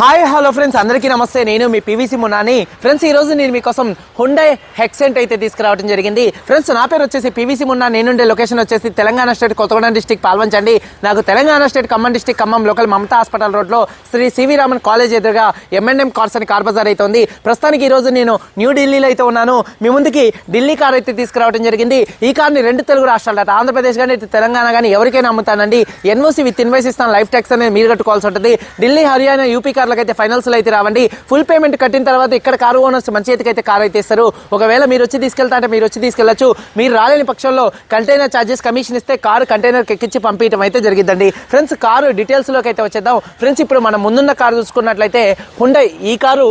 Hi hello friends అందరికీ నమస్తే. నేను మీ పీవీసీ మున్నాని. ఫ్రెండ్స్ ఈ రోజు నేను మీకోసం హుండై హెక్సెంట్ అయితే తీసుకురావడం జరిగింది. ఫ్రెండ్స్ నా పేరు వచ్చేసి పీవీసీ మున్నా. నేనుండే లొకేషన్ వచ్చేసి తెలంగాణ స్టేట్ కొత్తగూడెం డిస్టిక్ పాల్వంచండి నాకు Telangana state Khammam district Khammam local Mamata hospital రోడ్లో శ్రీ సివి రామన్ కాలేజ్ ఎదురుగా ఎంఎన్ఎం కార్స్ అని కార్ బజార్ అయితే ఉంది. ప్రస్తుతానికి ఈ రోజు నేను న్యూఢిల్లీలో అయితే ఉన్నాను. మీ ముందుకి ఢిల్లీ కార్ అయితే తీసుకురావడం జరిగింది. ఈ కార్ని రెండు తెలుగు రాష్ట్రాలు అటు. ఆంధ్రప్రదేశ్ కానీ తెలంగాణ కానీ ఎవరికైనా అమ్ముతానండి. N O C with invoice ఇస్తాను లైఫ్ ట్యాక్స్ అనేది మీరు కట్టుకోవాల్సి ఉంటుంది. ఢిల్లీ హర్యానా యూపీ కార్ అయితే ఫైనల్స్లో అయితే రావండి. ఫుల్ పేమెంట్ కట్టిన తర్వాత ఇక్కడ కారు ఓనర్స్ మంచి అయితే కారు అయితే ఇస్తారు. ఒకవేళ మీరు వచ్చి తీసుకెళ్తా అంటే మీరు వచ్చి తీసుకెళ్ళొచ్చు మీరు రాలేని పక్షంలో కంటైనర్ ఛార్జెస్ కమిషన్ ఇస్తే కారు కంటైనర్ ఎక్కించి పంపించడం అయితే జరిగిందండి ఫ్రెండ్స్ కారు డీటెయిల్స్లోకి అయితే వచ్చేద్దాం. ఫ్రెండ్స్ ఇప్పుడు మనం ముందున్న కారు చూసుకున్నట్లయితే హుండై ఈ కారు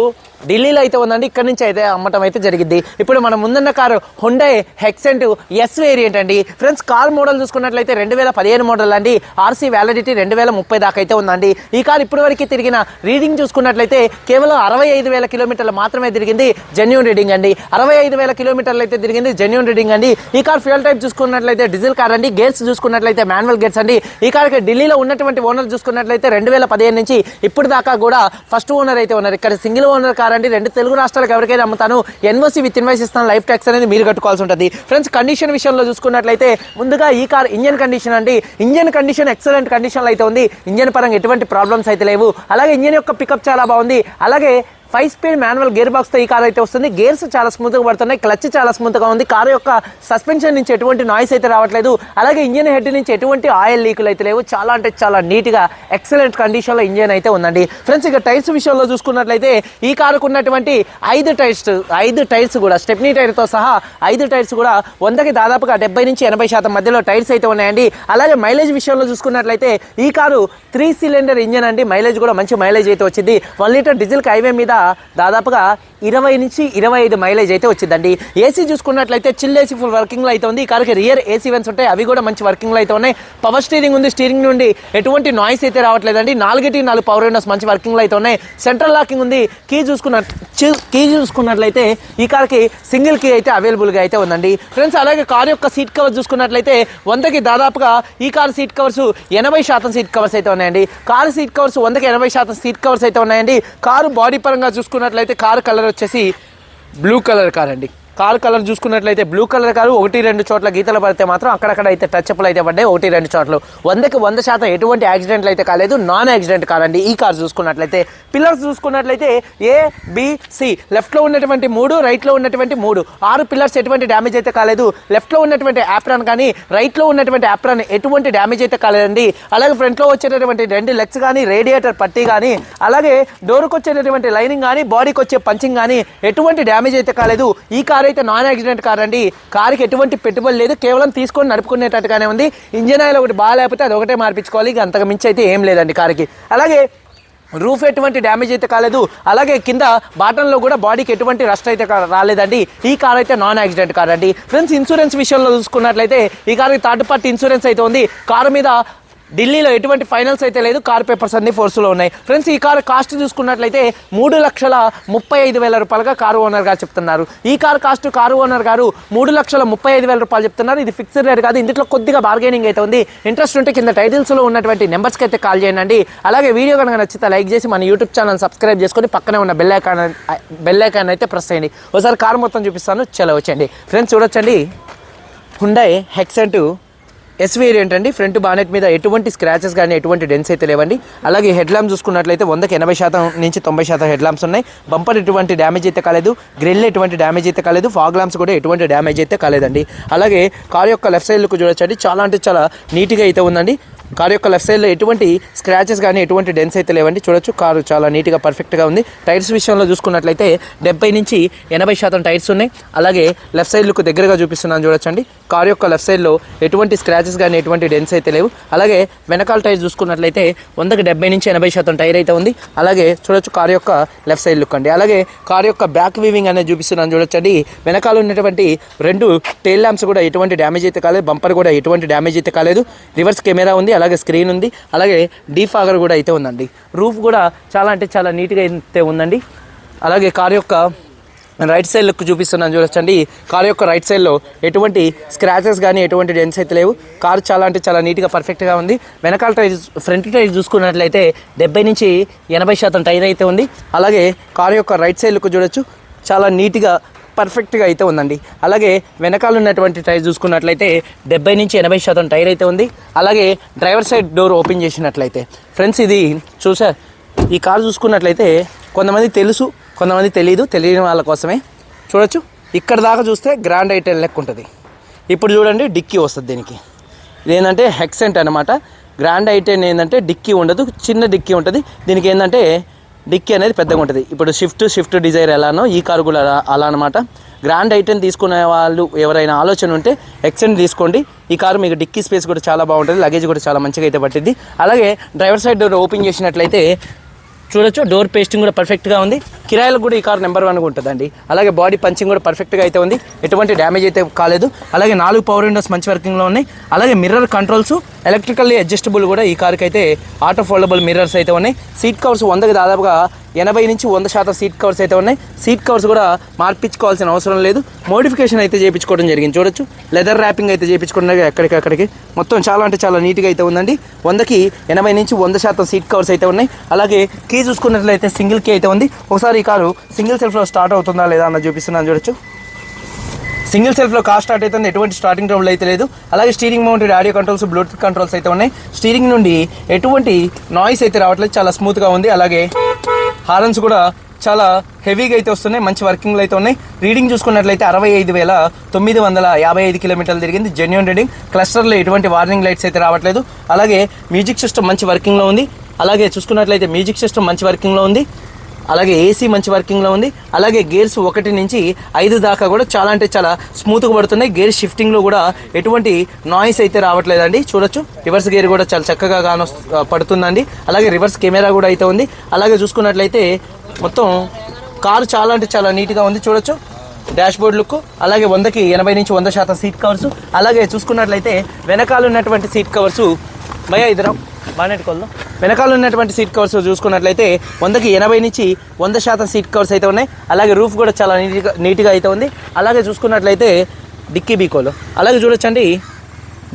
ఢిల్లీలో అయితే ఉందండి. ఇక్కడ నుంచి అయితే అమ్మటం అయితే జరిగింది ఇప్పుడు మనం ముందున్న car Hyundai Xcent S variant అండి. ఫ్రెండ్స్ కార్ మోడల్ చూసుకున్నట్లయితే రెండు వేల పదిహేను మోడల్ అండి. ఆర్సీ వ్యాలిడిటీ రెండు వేల ముప్పై దాకా అయితే ఉందండి. ఈ కార్ ఇప్పటి వరకు తిరిగిన రీడింగ్ చూసుకున్నట్లయితే కేవలం అరవై ఐదు వేల కిలోమీటర్లు మాత్రమే తిరిగింది జెన్యున్ రీడింగ్ అండి. అరవై ఐదు వేల కిలోమీటర్లు అయితే తిరిగింది జెన్యున్ రీడింగ్ అండి. ఈ కార్ ఫ్యూల్ టైప్ చూసుకున్నట్లయితే డీజిల్ కార్ అండి. గేట్స్ చూసుకున్నట్లయితే మాన్యువల్ గేట్స్ అండి. ఈ కార్కి ఢిల్లీలో ఉన్నటువంటి ఓనర్ చూసుకున్నట్లయితే రెండు వేల పదిహేను నుంచి ఇప్పుడు దాకా కూడా ఫస్ట్ ఓనర్ అయితే ఉన్నారు. ఇక్కడ సింగిల్ ఓనర్ కార్ కారండి రెండు తెలుగు రాష్ట్రాలకు ఎవరికైనా అమ్ముతాను. N O C with invoice ఇస్తాను. లైఫ్ ట్యాక్స్ అనేది మీరు కట్టుకోవాల్సి ఉంటుంది. ఫ్రెండ్స్ కండిషన్ విషయంలో చూసుకున్నట్లయితే ముందుగా ఈ కార్ ఇంజన్ కండిషన్ అండి. ఇంజన్ కండిషన్ ఎక్సలెంట్ కండిషన్లో అయితే ఉంది. ఇంజన్ పరంగా ఎటువంటి ప్రాబ్లమ్స్ అయితే లేవు. అలాగే ఇంజన్ యొక్క పికప్ చాలా బాగుంది. అలాగే ఫైవ్ స్పీడ్ మాన్యువల్ గేర్ బాక్స్తో ఈ కార్ అయితే వస్తుంది. గేర్స్ చాలా స్మూత్గా పడుతున్నాయి. క్లచ్ చాలా స్మూత్గా ఉంది. కార్ యొక్క సస్పెన్షన్ నుంచి ఎటువంటి నాయిస్ అయితే రావట్లేదు. అలాగే ఇంజన్ హెడ్ నుంచి ఎటువంటి ఆయిల్ లీకులు అయితే లేవు. చాలా అంటే చాలా నీట్గా ఎక్సలెంట్ కండిషన్లో ఇంజన్ అయితే ఉందండి. ఫ్రెండ్స్ ఇక టైర్స్ విషయంలో చూసుకున్నట్లయితే ఈ కారుకు ఉన్నటువంటి ఐదు టైర్స్ ఐదు టైర్స్ కూడా స్టెప్నీ టైర్తో సహా ఐదు టైర్స్ కూడా వందకి దాదాపుగా డెబ్బై నుంచి ఎనభై శాతం మధ్యలో టైర్స్ అయితే ఉన్నాయండి. అలాగే మైలేజ్ విషయంలో చూసుకున్నట్లయితే ఈ కారు త్రీ సిలిండర్ ఇంజన్ అండి. మైలేజ్ కూడా మంచి మైలేజ్ అయితే వచ్చింది. వన్ లీటర్ డీజిల్ హైవే మీద దాదాపుగా ఇరవై నుంచి ఇరవై ఐదు మైలేజ్ అయితే వచ్చిందండి. ఏసీ చూసుకున్నట్లయితే చిల్ ఏసీ ఫుల్ వర్కింగ్లో అయితే ఉంది. ఈ కార్కి రియర్ ఏసీ వెన్స్ ఉంటాయి. అవి కూడా మంచి వర్కింగ్లో అయితే ఉన్నాయి. పవర్ స్టీరింగ్ ఉంది స్టీరింగ్ నుండి ఎటువంటి నాయిస్ అయితే రావట్లేదండి. నాలుగిటి నాలుగు పవర్ విండోస్ మంచి వర్కింగ్లో అయితే ఉన్నాయి. సెంట్రల్ లాకింగ్ ఉంది. కీ చూసుకున్న కీ చూసుకున్నట్లయితే ఈ కార్కి సింగిల్ కీ అయితే అవైలబుల్గా అయితే ఉందండి. ఫ్రెండ్స్ అలాగే కార్ యొక్క సీట్ కవర్ చూసుకున్నట్లయితే వందకి దాదాపుగా ఈ కార్ సీట్ కవర్స్ ఎనభై శాతం సీట్ కవర్స్ అయితే ఉన్నాయండి. కారు సీట్ కవర్స్ వందకి ఎనభై శాతం సీట్ కవర్స్ అయితే ఉన్నాయండి. కారు బాడీ పరంగా చూసుకున్నట్లయితే కారు కలర్ వచ్చేసి బ్లూ కలర్ కార్ అండి. కాలు కలర్ చూసుకున్నట్లయితే బ్లూ కలర్ కారు ఒకటి రెండు చోట్ల గీతలు పడితే మాత్రం అక్కడక్కడ అయితే టచ్ అప్లు అయితే పడ్డాయి ఒకటి రెండు చోట్ల. వందకి వంద శాతం ఎటువంటి యాక్సిడెంట్లు అయితే కాలేదు నాన్ యాక్సిడెంట్ కాదండి. ఈ కార్ చూసుకున్నట్లయితే పిల్లర్స్ చూసుకున్నట్లయితే ఏ బిసి లెఫ్ట్లో ఉన్నటువంటి మూడు రైట్లో ఉన్నటువంటి మూడు. ఆరు పిల్లర్స్ ఎటువంటి డ్యామేజ్ అయితే కాలేదు లెఫ్ట్లో ఉన్నటువంటి యాప్రాన్ కానీ రైట్లో ఉన్నటువంటి యాప్రాన్ ఎటువంటి డ్యామేజ్ అయితే కాలేదండి. అలాగే ఫ్రంట్లో వచ్చేటటువంటి రెండు లెగ్స్ కానీ రేడియేటర్ పట్టీ కానీ అలాగే డోర్కి వచ్చేటటువంటి లైనింగ్ కానీ బాడీకి వచ్చే పంచింగ్ కానీ ఎటువంటి డ్యామేజ్ అయితే కాలేదు. ఈ కార్ అయితే నాన్ యాక్సిడెంట్ కార్ అండి కారుకి ఎటువంటి పెట్టుబడి లేదు కేవలం తీసుకొని నడుపుకునేటట్టుగానే ఉంది. ఇంజన్ ఆయిల్ ఒకటి బాగాలేకపోతే అది ఒకటే మార్పించుకోవాలి ఇక అంతకు మించి అయితే ఏం లేదండి కారుకి. అలాగే రూఫ్ ఎటువంటి డ్యామేజ్ అయితే కాలేదు అలాగే కింద బాటంలో కూడా బాడీకి ఎటువంటి రస్ట్ అయితే రాలేదండి. ఈ కార్ అయితే నాన్ యాక్సిడెంట్ కార్ అండి ఫ్రెండ్స్ ఇన్సూరెన్స్ విషయంలో చూసుకున్నట్లయితే ఈ కార్కి థర్డ్ పార్టీ ఇన్సూరెన్స్ అయితే ఉంది. కారు మీద ఢిల్లీలో ఎటువంటి ఫైనల్స్ అయితే లేదు కార్ పేపర్స్ అన్ని ఫోర్స్లో ఉన్నాయి. ఫ్రెండ్స్ ఈ కార్ కాస్ట్ చూసుకున్నట్లయితే మూడు లక్షల ముప్పై ఐదు వేల రూపాయలుగా కారు ఓనర్ గారు చెప్తున్నారు. ఈ కార్ కాస్ట్ కారు ఓనర్ గారు మూడు లక్షల ముప్పై ఐదు వేల రూపాయలు చెప్తున్నారు. ఇది ఫిక్స్డ్ రేట్ కాదు ఇందులో కొద్దిగా బార్గెనింగ్ అయితే ఉంది. ఇంట్రెస్ట్ ఉంటే కింద టైటిల్స్లో ఉన్నటువంటి నెంబర్స్కి అయితే కాల్ చేయండి. అలాగే వీడియో కనుక నచ్చితే లైక్ చేసి మన యూట్యూబ్ ఛానల్ సబ్స్క్రైబ్ చేసుకొని పక్కనే ఉన్న బెల్ ఐకాన్ బెల్ ఐకాన్ అయితే ప్రెస్ చేయండి. ఒకసారి కారు మొత్తం చూపిస్తాను చలో వచ్చండి ఫ్రెండ్స్ చూడొచ్చండి. హుండై హెక్సెంటు ఎస్ వేరియంట్ అండి ఫ్రంట్ బానెట్ మీద ఎటువంటి స్క్రాచెస్ కానీ ఎటువంటి డెన్స్ అయితే లేవండి. అలాగే హెడ్ ల్యాంప్ చూసుకున్నట్లయితే వందకి ఎనభై శాతం నుంచి తొంభై శాతం హెడ్ ల్యాంప్స్ ఉన్నాయి. బంపర్ ఎటువంటి డ్యామేజ్ అయితే కాలేదు. గ్రిల్ ఎటువంటి డ్యామేజ్ అయితే కాలేదు. ఫాగ్ ల్యాంప్స్ కూడా ఎటువంటి డ్యామేజ్ అయితే కాలేదండి. అలాగే కార్ యొక్క లెఫ్ట్ సైడ్ లుక్ చూడొచ్చండి. చాలా అంటే చాలా నీట్గా అయితే ఉందండి. కార్ యొక్క లెఫ్ట్ సైడ్లో ఎటువంటి స్క్రాచెస్ కానీ ఎటువంటి డెన్స్ అయితే లేవండి. చూడొచ్చు కారు చాలా నీట్గా పర్ఫెక్ట్గా ఉంది. టైర్స్ విషయంలో చూసుకున్నట్లయితే డెబ్బై నుంచి ఎనభై శాతం టైర్స్ ఉన్నాయి. అలాగే లెఫ్ట్ సైడ్ లుక్ దగ్గరగా చూపిస్తున్నాను చూడొచ్చండి. కార్ యొక్క లెఫ్ట్ సైడ్లో ఎటువంటి స్క్రాచెస్ కానీ ఎటువంటి డెన్స్ అయితే లేవు. అలాగే వెనకాల టైర్ చూసుకున్నట్లయితే వందకి డెబ్బై నుంచి ఎనభై శాతం టైర్ అయితే ఉంది. అలాగే చూడొచ్చు కార్ యొక్క లెఫ్ట్ సైడ్ లుక్ అండి. అలాగే కార్ యొక్క బ్యాక్ వీవింగ్ అనేది చూపిస్తున్నాను చూడొచ్చండి. వెనకాల ఉన్నటువంటి రెండు టైల్ ల్యాంప్స్ కూడా ఎటువంటి డ్యామేజ్ అయితే కాలేదు. బంపర్ కూడా ఎటువంటి డ్యామేజ్ అయితే కాలేదు. రివర్స్ కెమెరా ఉంది. అలాగే స్క్రీన్ ఉంది. అలాగే డీఫాగర్ కూడా అయితే ఉందండి. రూఫ్ కూడా చాలా అంటే చాలా నీట్గా అయితే ఉందండి. అలాగే కార్ యొక్క రైట్ సైడ్ లుక్ చూపిస్తున్నాను చూడొచ్చండి. కార్ యొక్క రైట్ సైడ్లో ఎటువంటి స్క్రాచెస్ కానీ ఎటువంటి డెన్స్ అయితే లేవు. కార్ చాలా అంటే చాలా నీట్గా పర్ఫెక్ట్గా ఉంది. వెనకాల టైర్ ఫ్రంట్ టైర్ చూసుకున్నట్లయితే డెబ్బై నుంచి ఎనభై శాతం టైర్ అయితే ఉంది. అలాగే కార్ యొక్క రైట్ సైడ్ లుక్ చూడొచ్చు. చాలా నీట్గా పర్ఫెక్ట్గా అయితే ఉందండి. అలాగే వెనకాల ఉన్నటువంటి టైర్ చూసుకున్నట్లయితే డెబ్బై నుంచి ఎనభై శాతం టైర్ అయితే ఉంది. అలాగే డ్రైవర్ సైడ్ డోర్ ఓపెన్ చేసినట్లయితే. ఫ్రెండ్స్ ఇది చూసా ఈ కార్ చూసుకున్నట్లయితే కొంతమంది తెలుసు కొంతమంది తెలియదు తెలియని వాళ్ళ కోసమే. చూడొచ్చు. ఇక్కడ దాకా చూస్తే గ్రాండ్ ఐటెల్ లెక్క ఉంటుంది. ఇప్పుడు చూడండి డిక్కీ వస్తుంది దీనికి. ఇదేంటంటే హెక్సెంట్ అనమాట గ్రాండ్ ఐటెన్ ఏంటంటే డిక్కీ ఉండదు చిన్న డిక్కీ ఉంటుంది. దీనికి ఏంటంటే డిక్కీ అనేది పెద్దగా ఉంటుంది. ఇప్పుడు షిఫ్ట్ షిఫ్ట్ డిజైర్ ఎలానో ఈ కారు కూడా అలా- అనమాట గ్రాండ్ ఐటెన్ తీసుకునే వాళ్ళు ఎవరైనా ఆలోచన ఉంటే ఎక్సెంట్ తీసుకోండి. ఈ కారు మీకు డిక్కీ స్పేస్ కూడా చాలా బాగుంటుంది. లగేజ్ కూడా చాలా మంచిగా అయితే పట్టింది అలాగే డ్రైవర్ సైడ్ డోర్ ఓపెన్ చేసినట్లయితే చూడొచ్చు. డోర్ పేస్టింగ్ కూడా పర్ఫెక్ట్గా ఉంది. కిరాయిలకు కూడా ఈ కార్ నెంబర్ వన్గా ఉంటుందండి. అలాగే బాడీ పంచింగ్ కూడా పర్ఫెక్ట్గా అయితే ఉంది. ఎటువంటి డ్యామేజ్ అయితే కాలేదు. అలాగే నాలుగు పవర్ విండోస్ మంచి వర్కింగ్లో ఉన్నాయి. అలాగే మిర్రర్ కంట్రోల్స్ ఎలక్ట్రికల్లీ అడ్జస్టబుల్ కూడా ఈ కార్కి అయితే ఆటో ఫోల్డబుల్ మిర్రర్స్ అయితే ఉన్నాయి. సీట్ కవర్స్ వందకి దాదాపుగా ఎనభై నుంచి వంద శాతం సీట్ కవర్స్ అయితే ఉన్నాయి. సీట్ కవర్స్ కూడా మార్పించుకోవాల్సిన అవసరం లేదు. మోడిఫికేషన్ అయితే చేయించుకోవడం జరిగింది. చూడొచ్చు. లెదర్ ర్యాపింగ్ అయితే చేయించుకున్న ఎక్కడికక్కడికి మొత్తం చాలా అంటే చాలా నీట్గా అయితే ఉందండి. వందకి ఎనభై నుంచి వంద శాతం సీట్ కవర్స్ అయితే ఉన్నాయి. అలాగే కీ చూసుకున్నట్లయితే సింగిల్ కీ అయితే ఉంది. ఒకసారి ఈ కారు సింగిల్ సెల్ఫ్లో స్టార్ట్ అవుతుందా లేదా అన్న చూపిస్తున్నాను చూడొచ్చు. సింగిల్ సెల్ఫ్లో కార్ స్టార్ట్ అవుతుంది ఎటువంటి స్టార్టింగ్ ట్రబుల్ అయితే లేదు. అలాగే steering mounted audio controls bluetooth controls అయితే ఉన్నాయి. స్టీరింగ్ నుండి ఎటువంటి నాయిస్ అయితే రావట్లేదు చాలా స్మూత్గా ఉంది. అలాగే హారన్స్ కూడా చాలా హెవీగా అయితే వస్తున్నాయి మంచి వర్కింగ్లో అయితే ఉన్నాయి. రీడింగ్ చూసుకున్నట్లయితే అరవై ఐదు వేల తొమ్మిది వందల యాభై ఐదు కిలోమీటర్లు తిరిగింది. Genuine reading. క్లస్టర్లో ఎటువంటి వార్నింగ్ లైట్స్ అయితే రావట్లేదు. అలాగే మ్యూజిక్ సిస్టమ్ మంచి వర్కింగ్లో ఉంది. అలాగే చూసుకున్నట్లయితే మ్యూజిక్ సిస్టమ్ మంచి వర్కింగ్లో ఉంది. అలాగే ఏసీ మంచి వర్కింగ్లో ఉంది. అలాగే గేర్స్ ఒకటి నుంచి ఐదు దాకా కూడా చాలా అంటే చాలా స్మూత్గా పడుతున్నాయి. గేర్ షిఫ్టింగ్లో కూడా ఎటువంటి నాయిస్ అయితే రావట్లేదండి. చూడొచ్చు. రివర్స్ గేర్ కూడా చాలా చక్కగా గాను పడుతుందండి. అలాగే రివర్స్ కెమెరా కూడా అయితే ఉంది. అలాగే చూసుకున్నట్లయితే మొత్తం కారు చాలా అంటే చాలా నీట్గా ఉంది. చూడొచ్చు. డాష్ బోర్డ్ లుక్ అలాగే వందకి ఎనభై నుంచి వంద శాతం సీట్ కవర్స్ అలాగే చూసుకున్నట్లయితే వెనకాల ఉన్నటువంటి సీట్ కవర్స్ భయ ఇద్దరం బాగానే కొల్దాం వెనకాల ఉన్నటువంటి సీట్ కవర్స్ చూసుకున్నట్లయితే వందకి ఎనభై నుంచి వంద శాతం సీట్ కవర్స్ అయితే ఉన్నాయి. అలాగే రూఫ్ కూడా చాలా నీట్గా నీట్గా అయితే ఉంది. అలాగే చూసుకున్నట్లయితే డిక్కీ బీకోలు అలాగే చూడొచ్చండి.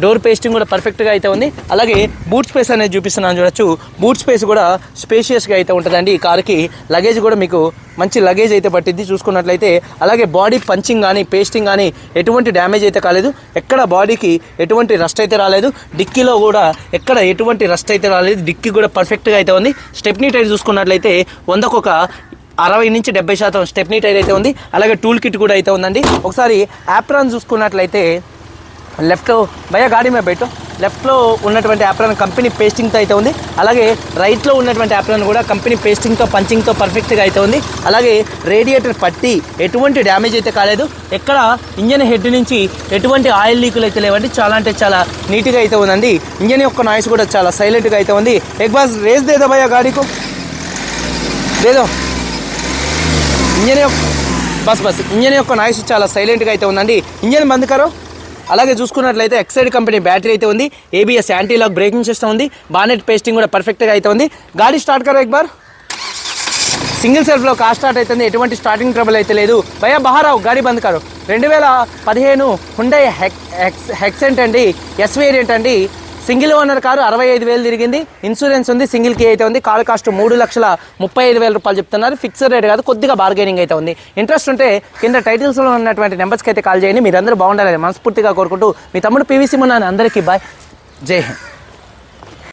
డోర్ పేస్టింగ్ కూడా పర్ఫెక్ట్గా అయితే ఉంది. అలాగే బూట్ స్పేస్ అనేది చూపిస్తున్నాను చూడొచ్చు. బూట్ స్పేస్ కూడా స్పేషియస్గా అయితే ఉంటుందండి ఈ కార్కి. లగేజ్ కూడా మీకు మంచి లగేజ్ అయితే పట్టింది చూసుకున్నట్లయితే. అలాగే బాడీ పంచింగ్ కానీ పేస్టింగ్ కానీ ఎటువంటి డ్యామేజ్ అయితే కాలేదు. ఎక్కడ బాడీకి ఎటువంటి రస్ట్ అయితే రాలేదు. డిక్కీలో కూడా ఎక్కడ ఎటువంటి రస్ట్ అయితే రాలేదు. డిక్కీ కూడా పర్ఫెక్ట్గా అయితే ఉంది. స్టెప్నీ టైర్ చూసుకున్నట్లయితే వందకొక అరవై నుంచి డెబ్బై శాతం స్టెప్నీ టైర్ అయితే ఉంది. అలాగే టూల్ కిట్ కూడా అయితే ఉందండి. ఒకసారి యాప్రాన్ చూసుకున్నట్లయితే లెఫ్ట్ భయ గాడి మీద పెట్టు. లెఫ్ట్లో ఉన్నటువంటి యాప్లను కంపెనీ పేస్టింగ్తో అయితే ఉంది. అలాగే రైట్లో ఉన్నటువంటి యాప్లను కూడా కంపెనీ పేస్టింగ్తో పంచింగ్తో పర్ఫెక్ట్గా అయితే ఉంది. అలాగే రేడియేటర్ పట్టి ఎటువంటి డ్యామేజ్ అయితే కాలేదు. ఎక్కడ ఇంజన్ హెడ్ నుంచి ఎటువంటి ఆయిల్ లీకులు అయితే లేవండి. చాలా అంటే చాలా నీట్గా అయితే ఉందండి. ఇంజన్ యొక్క నాయిస్ కూడా చాలా సైలెంట్గా అయితే ఉంది. ఎగ్బాస్ రేస్ దేదో భయ గాడికు? లేదో ఇంజన్ యొక్క బస్ బస్. ఇంజన్ యొక్క నాయిస్ చాలా సైలెంట్గా అయితే ఉందండి. ఇంజన్ బంద్ కరో. అలాగే చూసుకున్నట్లయితే ఎక్సైడ్ కంపెనీ బ్యాటరీ అయితే ఉంది. ABS anti lock braking system ఉంది. బానెట్ పేస్టింగ్ కూడా పర్ఫెక్ట్గా అయితే ఉంది. గాడి స్టార్ట్ కరో ఎక్బార్? సింగిల్ సెల్ఫ్లో కార్ స్టార్ట్ అవుతుంది ఎటువంటి స్టార్టింగ్ ట్రబుల్ అయితే లేదు. భయ బహారావు గాడి బంద్ కారు. రెండు వేల పదిహేను హుండై హెక్ హెక్సెంట్ అండి. ఎస్ వేరియంట్ అండి. సింగిల్ ఓనర్ కారు అరవై ఐదు వేలు తిరిగింది. ఇన్సూరెన్స్ ఉంది సింగిల్కి అయితే ఉంది. కార్ కాస్ట్ మూడు లక్షల ముప్పై ఐదు వేల రూపాయలు చెప్తున్నారు. ఫిక్స్డ్ రేట్ కాదు కొద్దిగా బార్గెనింగ్ అయితే ఉంది. ఇంట్రెస్ట్ ఉంటే కింద టైటిల్స్లో ఉన్నటువంటి నెంబర్స్కి అయితే కాల్ చేయండి. మీరందరూ బాగుండాలని మనస్ఫూర్తిగా కోరుకుంటూ మీ తమ్ముడు పీవీసీ మున్నాను అందరికీ బాయ్ జై హింద్.